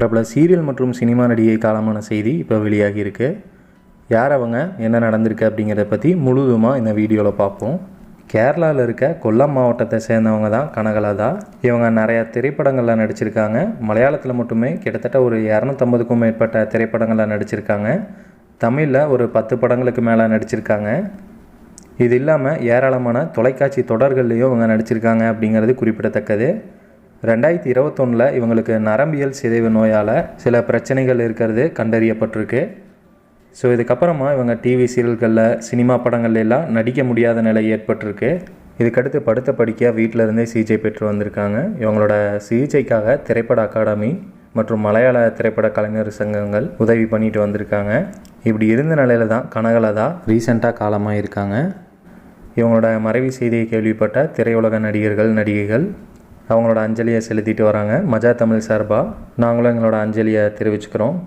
பிரபல சீரியல் மற்றும் சினிமா நடிகை காலமான செய்தி இப்போ வெளியாகி இருக்கு யார் அவங்க என்ன நடந்திருக்கு அப்படிங்கிறத பற்றி முழுதுமாக இந்த வீடியோவில் பார்ப்போம் கேரளாவில் இருக்க கொல்லம் மாவட்டத்தை சேர்ந்தவங்க தான் கனகலதா. இவங்க நிறையா திரைப்படங்களில் நடிச்சிருக்காங்க. மலையாளத்தில் மட்டுமே கிட்டத்தட்ட ஒரு இரநூத்தம்பதுக்கும் மேற்பட்ட திரைப்படங்களில் நடிச்சிருக்காங்க. தமிழில் ஒரு பத்து படங்களுக்கு மேலே நடிச்சிருக்காங்க. இது இல்லாமல் ஏராளமான தொலைக்காட்சி தொடர்கள்லேயும் இவங்க நடிச்சிருக்காங்க அப்படிங்கிறது குறிப்பிடத்தக்கது. ரெண்டாயிரத்தி இருபத்தொன்னில் இவங்களுக்கு நரம்பியல் சிதைவு நோயால் சில பிரச்சனைகள் இருக்கிறது கண்டறியப்பட்டிருக்கு. ஸோ இதுக்கப்புறமா இவங்க டிவி சீரியல்களில் சினிமா படங்கள்ல எல்லாம் நடிக்க முடியாத நிலை ஏற்பட்டிருக்கு. இதுக்கடுத்து படுத்த படிக்க வீட்டில் இருந்தே சிகிச்சை பெற்று வந்திருக்காங்க. இவங்களோட சிகிச்சைக்காக திரைப்பட அகாடமி மற்றும் மலையாள திரைப்பட கலைஞர் சங்கங்கள் உதவி பண்ணிட்டு வந்திருக்காங்க. இப்படி இருந்த நிலையில தான் கனகலதா ரீசெண்டாக காலமாக இருக்காங்க இவங்களோட மறைவு செய்தியை கேள்விப்பட்ட திரையுலக நடிகர்கள் நடிகைகள் அவங்களோட அஞ்சலியை செலுத்திட்டு வராங்க. மஜா தமிழ் சார்பாக நாங்களும் எங்களோட அஞ்சலியை தெரிவிச்சுக்கிறோம்.